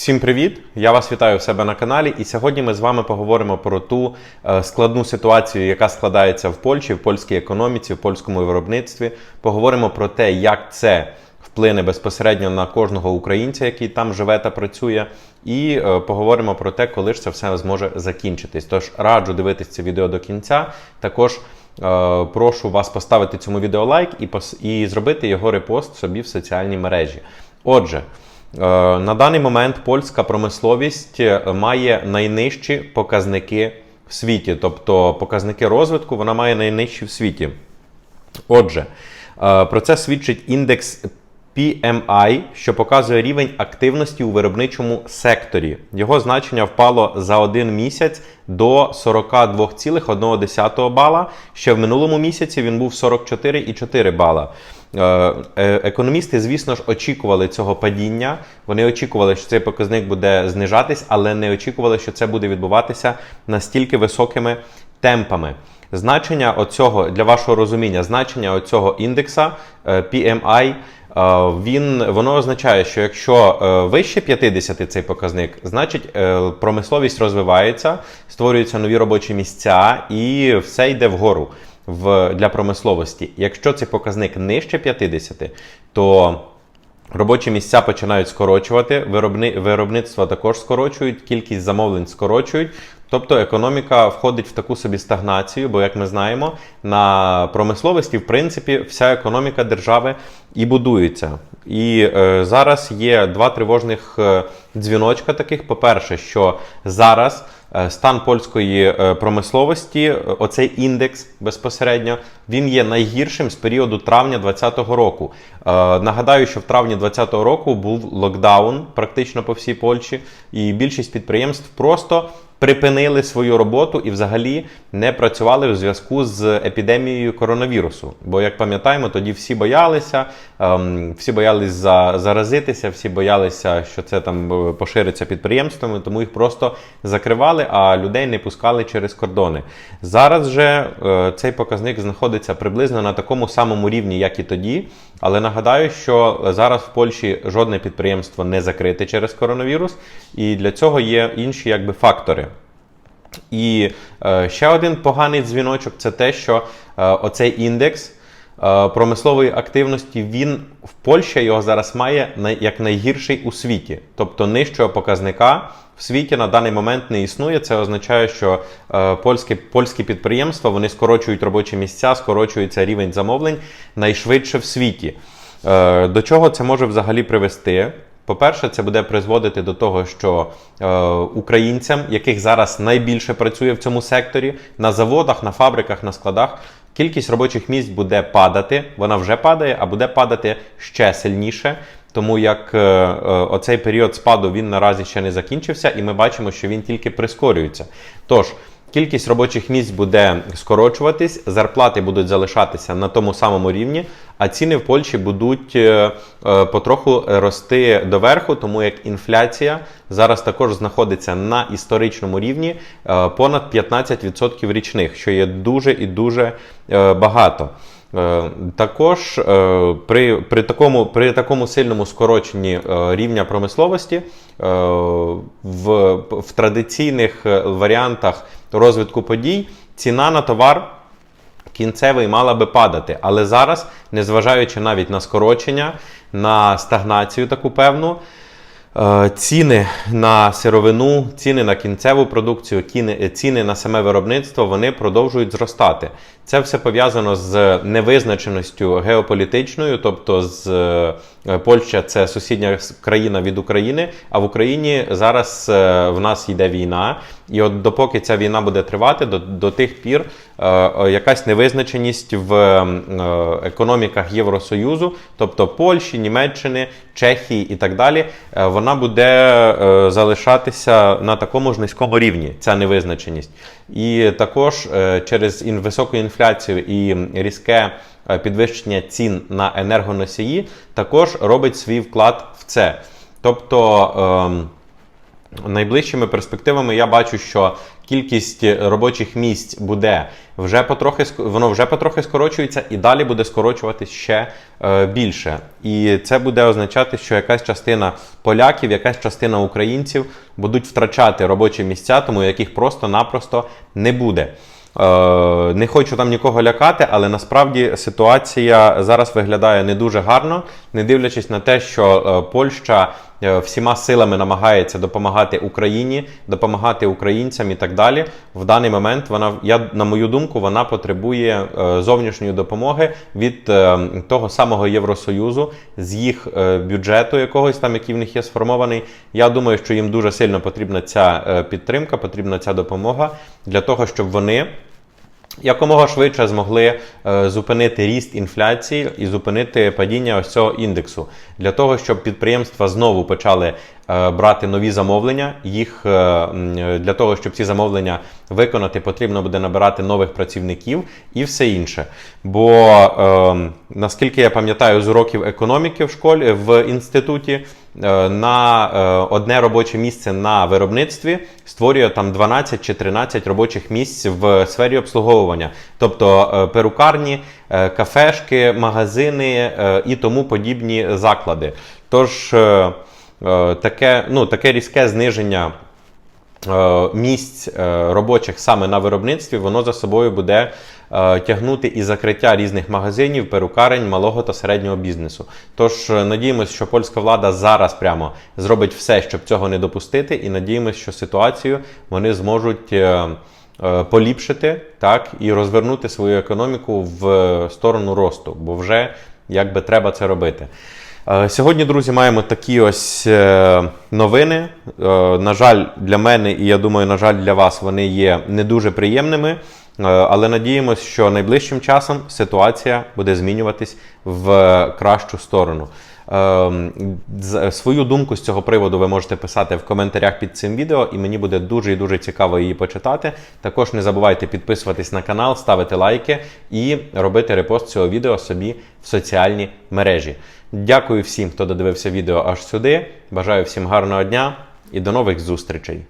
Всім привіт! Я вас вітаю в себе на каналі. І сьогодні ми з вами поговоримо про ту е, складну ситуацію, яка складається в Польщі, в польській економіці, в польському виробництві. Поговоримо про те, як це вплине безпосередньо на кожного українця, який там живе та працює. І е, поговоримо про те, коли ж це все зможе закінчитись. Тож раджу дивитись це відео до кінця. Також е, прошу вас поставити цьому відео лайк і, і зробити його репост собі в соціальній мережі. Отже. Е, На даний момент польська промисловість е, має найнижчі показники в світі, тобто показники розвитку вона має найнижчі в світі. Отже, е, про це свідчить індекс PMI, що показує рівень активності у виробничому секторі. Його значення впало за один місяць до 42,1 бала. Ще в минулому місяці він був 44,4 бала. Е, е, Економісти, звісно ж, очікували цього падіння. Вони очікували, що цей показник буде знижатись, але не очікували, що це буде відбуватися настільки високими темпами. Значення оцього для вашого розуміння, значення оцього індекса е, PMI, він воно означає, що якщо е, вище 50 цей показник, значить е, промисловість розвивається, створюються нові робочі місця і все йде вгору в, для промисловості. Якщо цей показник нижче 50, то Робочі місця починають скорочувати, виробни, виробництва також скорочують, кількість замовлень скорочують. Тобто економіка входить в таку собі стагнацію, бо, як ми знаємо, на промисловості, в принципі, вся економіка держави і будується. І е, зараз є два тривожних е, дзвіночка таких. По-перше, що зараз е, стан польської е, промисловості, оцей індекс безпосередньо, він є найгіршим з періоду травня 2020 року. Е, Нагадаю, що в травні 2020 року був локдаун практично по всій Польщі, і більшість підприємств просто припинили свою роботу і взагалі не працювали у зв'язку з епідемією коронавірусу. Бо, як пам'ятаємо, тоді всі боялися, ем, всі боялись за, заразитися, всі боялися, що це там е, пошириться підприємствами, тому їх просто закривали, а людей не пускали через кордони. Зараз же е, цей показник знаходиться приблизно на такому самому рівні, як і тоді. Але нагадаю, що зараз в Польщі жодне підприємство не закрите через коронавірус, і для цього є інші якби фактори. І е, ще один поганий дзвіночок це те, що е, оцей індекс е, промислової активності він в Польщі його зараз має най, як найгірший у світі. Тобто нижчого показника в світі на даний момент не існує. Це означає, що е, польські, польські підприємства вони скорочують робочі місця, скорочується рівень замовлень найшвидше в світі. Е, до чого це може взагалі привести? По-перше, це буде призводити до того, що е, українцям, яких зараз найбільше працює в цьому секторі, на заводах, на фабриках, на складах, кількість робочих місць буде падати. Вона вже падає, а буде падати ще сильніше. Тому як е, е, оцей період спаду він наразі ще не закінчився, і ми бачимо, що він тільки прискорюється. Тож. Кількість робочих місць буде скорочуватись, зарплати будуть залишатися на тому самому рівні, а ціни в Польщі будуть е, е, потроху рости доверху, тому як інфляція зараз також знаходиться на історичному рівні е, понад 15% річних, що є дуже і дуже багато. Е, Також е, при, при, такому, при такому сильному скороченні е, рівня промисловості в, в традиційних варіантах розвитку подій ціна на товар кінцевий мала би падати. Але зараз, незважаючи навіть на скорочення, на стагнацію таку певну, ціни на сировину, ціни на кінцеву продукцію, ціни на саме виробництво вони продовжують зростати. Це все пов'язано з невизначеністю геополітичною, тобто з е, Польща це сусідня країна від України, а в Україні зараз е, в нас йде війна. І от допоки ця війна буде тривати, до, до тих пір е, е, якась невизначеність в е, економіках Євросоюзу, тобто Польщі, Німеччини, Чехії і так далі, е, вона буде е, залишатися на такому ж низькому рівні, ця невизначеність. І також е, через високу інфляцію і різке е, підвищення цін на енергоносії також робить свій вклад в це. Тобто. Найближчими перспективами я бачу, що кількість робочих місць буде вже потрохи воно вже потрохи скорочується, і далі буде скорочуватись ще е, більше. І це буде означати, що якась частина поляків, якась частина українців будуть втрачати робочі місця, тому яких просто-напросто не буде. Е, Не хочу там нікого лякати, але насправді ситуація зараз виглядає не дуже гарно, не дивлячись на те, що е, Польща е, всіма силами намагається допомагати Україні, допомагати українцям і так далі. В даний момент вона, я на мою думку, вона потребує е, зовнішньої допомоги від того самого Євросоюзу з їх бюджету якогось там, який в них є сформований. Я думаю, що їм дуже сильно потрібна ця підтримка, потрібна ця допомога для того, щоб вони якомога швидше змогли е, зупинити ріст інфляції і зупинити падіння ось цього індексу. Для того, щоб підприємства знову почали брати нові замовлення. Їх е, е, для того, щоб ці замовлення виконати, потрібно буде набирати нових працівників і все інше. Бо е, наскільки я пам'ятаю з уроків економіки в школі в інституті. е, На е, одне робоче місце на виробництві створює там 12 чи 13 робочих місць в сфері обслуговування, тобто е, перукарні, е, кафешки, магазини е, і тому подібні заклади. Тож е, е, таке, ну, таке різке зниження е, місць е, робочих саме на виробництві, воно за собою буде е, тягнути і закриття різних магазинів, перукарень, малого та середнього бізнесу. Тож е, надіємося, що польська влада зараз прямо зробить все, щоб цього не допустити, і надіємося, що ситуацію вони зможуть. е, е, Поліпшити так і розвернути свою економіку в сторону росту, бо вже якби треба це робити. Е, Сьогодні, друзі, маємо такі ось е, новини. Е, На жаль, для мене, і я думаю, на жаль, для вас вони є не дуже приємними. Але надіємося, що найближчим часом ситуація буде змінюватись в кращу сторону. Ем, з- Свою думку з цього приводу ви можете писати в коментарях під цим відео, і мені буде дуже і дуже цікаво її почитати. Також не забувайте підписуватись на канал, ставити лайки і робити репост цього відео собі в соціальні мережі. Дякую всім, хто додивився відео аж сюди. Бажаю всім гарного дня і до нових зустрічей!